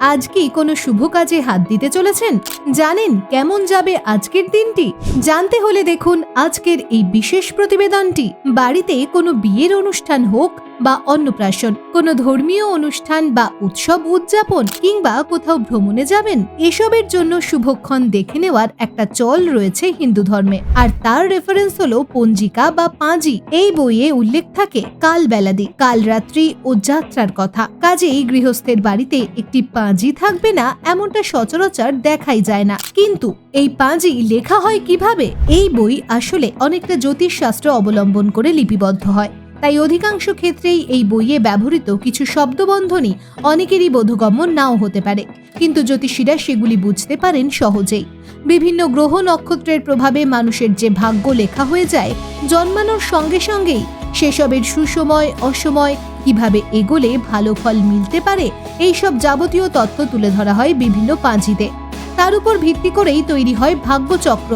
আজ কি কোনো শুভ কাজে হাত দিতে চলেছেন? জানেন কেমন যাবে আজকের দিনটি? জানতে হলে দেখুন আজকের এই বিশেষ প্রতিবেদনটি। বাড়িতে কোনো বিয়ের অনুষ্ঠান হোক বা অন্নপ্রাশন, কোনো ধর্মীয় অনুষ্ঠান বা উৎসব উদযাপন কিংবা কোথাও ভ্রমণে যাবেন, এসবের জন্য শুভক্ষণ দেখে নেওয়ার একটা চল রয়েছে হিন্দু ধর্মে। আর তার রেফারেন্স হলো পঞ্জিকা বা পাঁজি। এই বইয়ে উল্লেখ থাকে কাল বেলাদি, কাল রাত্রি ও যাত্রার কথা। কাজেই গৃহস্থের বাড়িতে একটি পাঁজি থাকবে না, এমনটা সচরাচর দেখাই যায় না। কিন্তু এই পাঁজি লেখা হয় কীভাবে? এই বই আসলে অনেকটা জ্যোতিষশাস্ত্র অবলম্বন করে লিপিবদ্ধ হয়। তাই অধিকাংশ ক্ষেত্রেই এই বইয়ে ব্যবহৃত কিছু শব্দবন্ধনী অনেকেরই বোধগম্য নাও হতে পারে। কিন্তু জ্যোতিষীরা সেগুলি বুঝতে পারেন সহজেই। বিভিন্ন গ্রহ নক্ষত্রের প্রভাবে মানুষের যে ভাগ্য লেখা হয়ে যায়, জন্মানোর সঙ্গে সঙ্গেই সেসবের সুসময়, অসময়, কীভাবে এগোলে ভালো ফল মিলতে পারে, এইসব যাবতীয় তথ্য তুলে ধরা হয় বিভিন্ন পাঁজিতে। তার উপর ভিত্তি করেই তৈরি হয় ভাগ্যচক্র।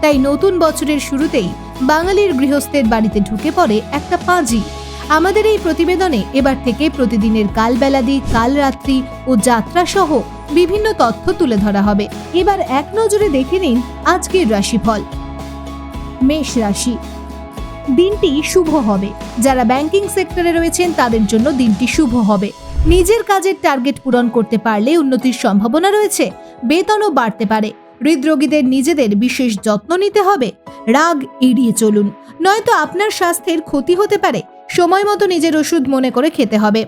তাই নতুন বছরের শুরুতেই বাঙালির গৃহস্থের বাড়িতে ঢুকে পড়ে একটা পাঁজি। আমাদের এই প্রতিবেদনে এবার থেকে প্রতিদিনের কালবেলাদি, কালরাত্রি ও যাত্রা সহ বিভিন্ন তথ্য তুলে ধরা হবে। এবার এক নজরে দেখে নিন আজকের রাশিফল। মেষ রাশি। দিনটি শুভ হবে। যারা ব্যাংকিং সেক্টরে রয়েছেন, তাদের জন্য দিনটি শুভ হবে। নিজের কাজের টার্গেট পূরণ করতে পারলে উন্নতির সম্ভাবনা রয়েছে। বেতনও বাড়তে পারে। হৃদরোগীদের নিজেদের বিশেষ যত্ন নিতে হবে। রাগ এড়িয়ে চলুন। নয়তো আপনার স্বাস্থ্যের ক্ষতি হতে পারে। সময় মতো নিজের ওষুধ মনে করে খেতে হবে।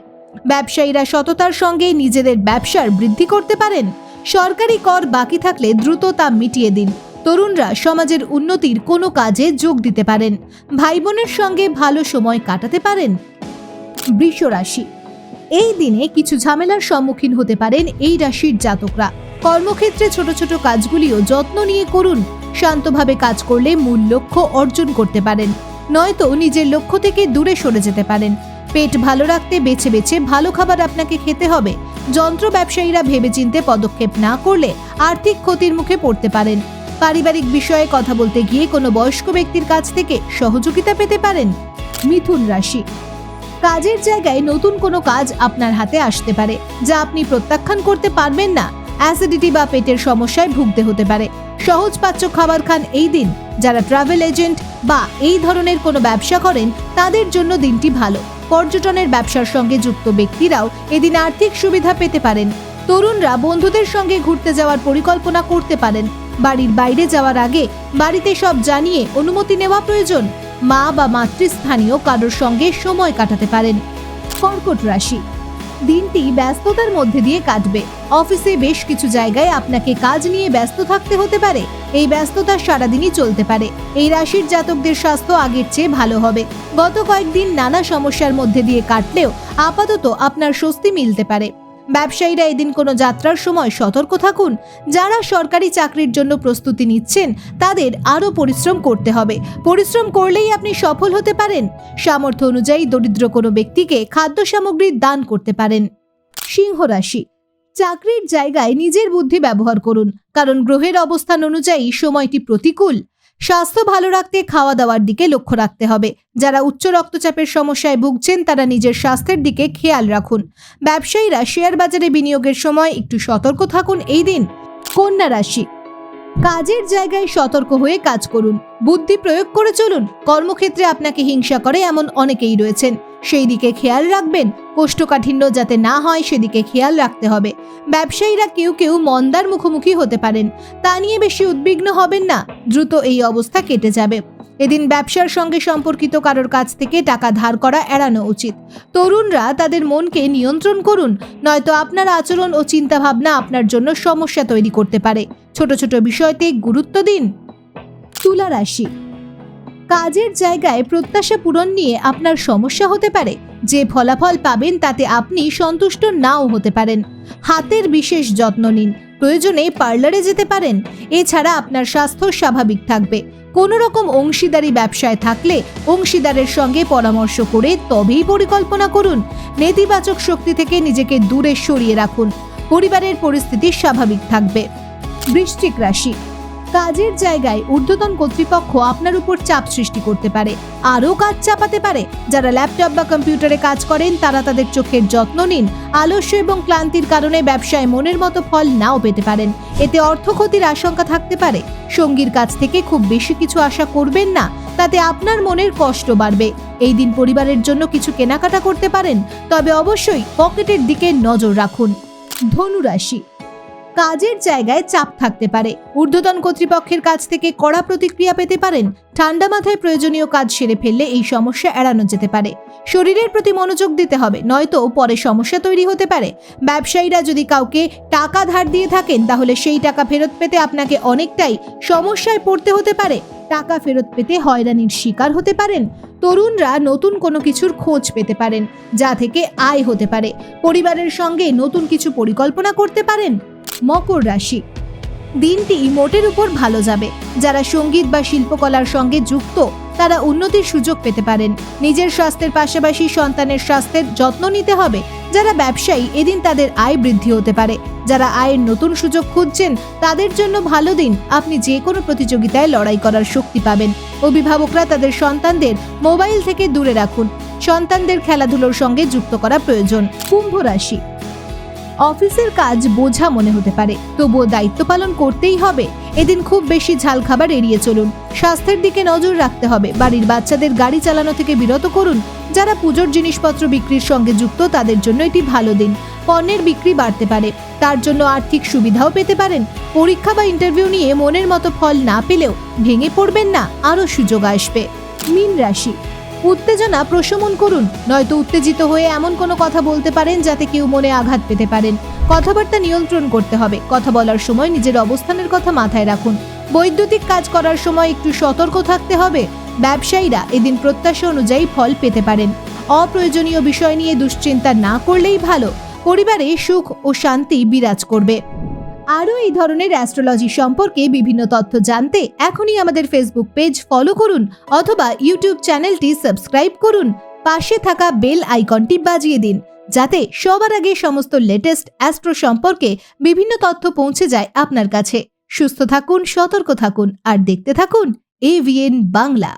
ব্যবসায়ীরা সততার সঙ্গে নিজেদের ব্যবসার বৃদ্ধি করতে পারেন। সরকারি কর বাকি থাকলে দ্রুত তা মিটিয়ে দিন। তরুণরা সমাজের উন্নতির কোনো কাজে যোগ দিতে পারেন। ভাই বোনের সঙ্গে ভালো সময় কাটাতে পারেন। বৃষ রাশি এই দিনে কিছু ঝামেলার সম্মুখীন হতে পারেন এই রাশির জাতকরা। কর্মক্ষেত্রে ছোট ছোট কাজগুলিও যত্ন নিয়ে করুন। শান্তভাবে কাজ করলে মূল লক্ষ্য অর্জন করতে পারেন। নয়তো নিজের লক্ষ্য থেকে দূরে সরে যেতে পারেন। পেট ভালো রাখতে বেছে বেছে ভালো খাবার আপনাকে খেতে হবে। যন্ত্র ব্যবসায়ীরা ভেবেচিন্তে পদক্ষেপ না করলে আর্থিক ক্ষতির মুখে পড়তে পারেন। পারিবারিক বিষয়ে কথা বলতে গিয়ে কোনো বয়স্ক ব্যক্তির কাছ থেকে সহযোগিতা পেতে পারেন। মিথুন রাশি কাজের জায়গায় নতুন কোনো কাজ আপনার হাতে আসতে পারে, যা আপনি প্রত্যাখ্যান করতে পারবেন না। অ্যাসিডিটি বা পেটের সমস্যায় ভুগতে হতে পারে। সহজপাচ্য খাবার খান এই দিন। যারা ট্রাভেল এজেন্ট বা এই ধরনের কোনো ব্যবসা করেন, তাদের জন্য দিনটি ভালো। পর্যটনের ব্যবসার সঙ্গে যুক্ত ব্যক্তিরাও এদিন আর্থিক সুবিধা পেতে পারেন। তরুণরা বন্ধুদের সঙ্গে ঘুরতে যাওয়ার পরিকল্পনা করতে পারেন। বাড়ির বাইরে যাওয়ার আগে বাড়িতে সব জানিয়ে অনুমতি নেওয়া প্রয়োজন। মা বা মাতৃস্থানীয় কারোর সঙ্গে সময় কাটাতে পারেন। কর্কট রাশি। দিনটি ব্যস্ততার মধ্যে দিয়ে কাটবে। অফিসে বেশ কিছু জায়গায় আপনাকে কাজ নিয়ে ব্যস্ত থাকতে হতে পারে। এই ব্যস্ততা সারাদিনই চলতে পারে। এই রাশির জাতকদের স্বাস্থ্য আগের চেয়ে ভালো হবে। গত কয়েকদিন নানা সমস্যার মধ্যে দিয়ে কাটলেও আপাতত আপনার স্বস্তি মিলতে পারে। ব্যবসায়ীরা এদিন কোনো যাত্রার সময় সতর্ক থাকুন। যারা সরকারি চাকরির জন্য প্রস্তুতি নিচ্ছেন, তাদের আরও পরিশ্রম করতে হবে। পরিশ্রম করলেই আপনি সফল হতে পারেন। সামর্থ্য অনুযায়ী দরিদ্র কোনো ব্যক্তিকে খাদ্য সামগ্রীর দান করতে পারেন। সিংহ রাশি। চাকরির জায়গায় নিজের বুদ্ধি ব্যবহার করুন। কারণ গ্রহের অবস্থান অনুযায়ী সময়টি প্রতিকূল। স্বাস্থ্য ভালো রাখতে খাওয়া দাওয়ার দিকে লক্ষ্য রাখতে হবে। যারা উচ্চ রক্তচাপের সমস্যায় ভুগছেন, তারা নিজের স্বাস্থ্যের দিকে খেয়াল রাখুন। ব্যবসায়ীরা শেয়ার বাজারে বিনিয়োগের সময় একটু সতর্ক থাকুন এই দিন। কন্যা রাশি, কাজের জায়গায় সতর্ক হয়ে কাজ করুন। বুদ্ধি প্রয়োগ করে চলুন। কর্মক্ষেত্রে আপনাকে হিংসা করে এমন অনেকেই রয়েছেন। সেই দিকে খেয়াল রাখবেন, কোষ্ঠকাঠিন্য যাতে না হয় সেদিকে খেয়াল রাখতে হবে। ব্যবসায়ীরা কেউ কেউ মন্দার মুখোমুখি হতে পারেন, তা নিয়ে বেশি উদ্বিগ্ন হবেন না, দ্রুত এই অবস্থা কেটে যাবে। এদিন ব্যবসার সঙ্গে সম্পর্কিত কারোর কাছ থেকে টাকা ধার করা এড়ানো উচিত। তরুণরা তাদের মনকে নিয়ন্ত্রণ করুন, নয়তো আপনার আচরণ ও চিন্তাভাবনা আপনার জন্য সমস্যা তৈরি করতে পারে। ছোট ছোট বিষয়তে গুরুত্ব দিন। তুলা রাশি কাজের জায়গায় প্রত্যাশা পূরণ নিয়ে আপনার সমস্যা হতে পারে। যে ফলাফল পাবেন তাতে আপনি সন্তুষ্ট নাও হতে পারেন। হাতের বিশেষ যত্ন নিন। প্রয়োজনে পার্লারে যেতে পারেন। এছাড়া আপনার স্বাস্থ্য স্বাভাবিক থাকবে। কোনো রকম অংশীদারি ব্যবসায় থাকলে অংশীদারের সঙ্গে পরামর্শ করে তবেই পরিকল্পনা করুন। নেতিবাচক শক্তি থেকে নিজেকে দূরে সরিয়ে রাখুন। পরিবারের পরিস্থিতি স্বাভাবিক থাকবে। বৃশ্চিক রাশি কাজের জায়গায় ঊর্ধ্বতন কর্তৃপক্ষ আপনার উপর চাপ সৃষ্টি করতে পারে। আরও কাজ চাপাতে পারে। যারা ল্যাপটপ বা কম্পিউটারে কাজ করেন, তারা তাদের চোখের যত্ন নিন। আলস্য এবং ক্লান্তির কারণে ব্যবসায় মনের মতো ফল নাও পেতে পারেন। এতে অর্থ ক্ষতির আশঙ্কা থাকতে পারে। সঙ্গীর কাছ থেকে খুব বেশি কিছু আশা করবেন না, তাতে আপনার মনের কষ্ট বাড়বে। এই দিন পরিবারের জন্য কিছু কেনাকাটা করতে পারেন, তবে অবশ্যই পকেটের দিকে নজর রাখুন। ধনুরাশি কাজের জায়গায় চাপ থাকতে পারে। ঊর্ধ্বতন কর্তৃপক্ষের কাছ থেকে কড়া প্রতিক্রিয়া পেতে পারেন, ঠান্ডা মাথায় প্রয়োজনীয় কাজ সেরে ফেললে এই সমস্যা এড়ানো যেতে পারে। শরীরের প্রতি মনোযোগ দিতে হবে, নয়তো পরে সমস্যা তৈরি হতে পারে। ব্যবসায়ীরা যদি কাউকে টাকা ধার দিয়ে থাকেন, তাহলে সেই টাকা ফেরত পেতে আপনাকে অনেকটাই সমস্যায় পড়তে হতে পারে। টাকা ফেরত পেতে হয়রানির শিকার হতে পারেন। তরুণরা নতুন কোনো কিছুর খোঁজ পেতে পারেন, যা থেকে আয় হতে পারে। পরিবারের সঙ্গে নতুন কিছু পরিকল্পনা করতে পারেন। মকর রাশি। দিনটি মোটের উপর ভালো যাবে। যারা সংগীত বা শিল্পকলার সঙ্গে যুক্ত, তারা উন্নতির সুযোগ পেতে পারেন। নিজের স্বাস্থ্যের পাশাপাশি সন্তানের স্বাস্থ্যের যত্ন নিতে হবে। যারা ব্যবসায়ী, এদিন তাদের আয় বৃদ্ধি হতে পারে। যারা আয়ের নতুন সুযোগ খুঁজছেন, তাদের জন্য ভালো দিন। আপনি যে কোনো প্রতিযোগিতায় লড়াই করার শক্তি পাবেন। অভিভাবকরা তাদের সন্তানদের মোবাইল থেকে দূরে রাখুন। সন্তানদের খেলাধুলোর সঙ্গে যুক্ত করা প্রয়োজন। কুম্ভ রাশি। অফিসের কাজ বোঝা মনে হতে পারে। তবুও দায়িত্ব পালন করতেই হবে। এদিন খুব বেশি ঝাল খাবার এড়িয়ে চলুন। স্বাস্থ্যের দিকে নজর রাখতে হবে। বাড়ির বাচ্চাদের গাড়ি চালানো থেকে বিরত করুন। যারা পুজোর জিনিসপত্র বিক্রির সঙ্গে যুক্ত, তাদের জন্য এটি ভালো দিন। পণ্যের বিক্রি বাড়তে পারে। তার জন্য আর্থিক সুবিধাও পেতে পারেন। পরীক্ষা বা ইন্টারভিউ নিয়ে মনের মতো ফল না পেলেও ভেঙে পড়বেন না। আরও সুযোগ আসবে। মীন রাশি। উত্তেজনা প্রশমন করুন। নয়তো উত্তেজিত হয়ে এমন কোনো কথা বলতে পারেন যাতে কেউ মনে আঘাত পেতে পারেন। কথাবার্তা নিয়ন্ত্রণ করতে হবে। কথা বলার সময় নিজের অবস্থানের কথা মাথায় রাখুন। বৈদ্যুতিক কাজ করার সময় একটু সতর্ক থাকতে হবে। ব্যবসায়ীরা এদিন প্রত্যাশা অনুযায়ী ফল পেতে পারেন। অপ্রয়োজনীয় বিষয় নিয়ে দুশ্চিন্তা না করলেই ভালো। পরিবারে সুখ ও শান্তি বিরাজ করবে। আরও এই ধরনের অ্যাস্ট্রোলজি সম্পর্কে বিভিন্ন তথ্য জানতে এখনই আমাদের ফেসবুক পেজ ফলো করুন অথবা ইউটিউব চ্যানেলটি সাবস্ক্রাইব করুন। পাশে থাকা বেল আইকনটি বাজিয়ে দিন, যাতে সবার আগে সমস্ত লেটেস্ট অ্যাস্ট্রো সম্পর্কে বিভিন্ন তথ্য পৌঁছে যায় আপনার কাছে। সুস্থ থাকুন, সতর্ক থাকুন, আর দেখতে থাকুন এভিএন বাংলা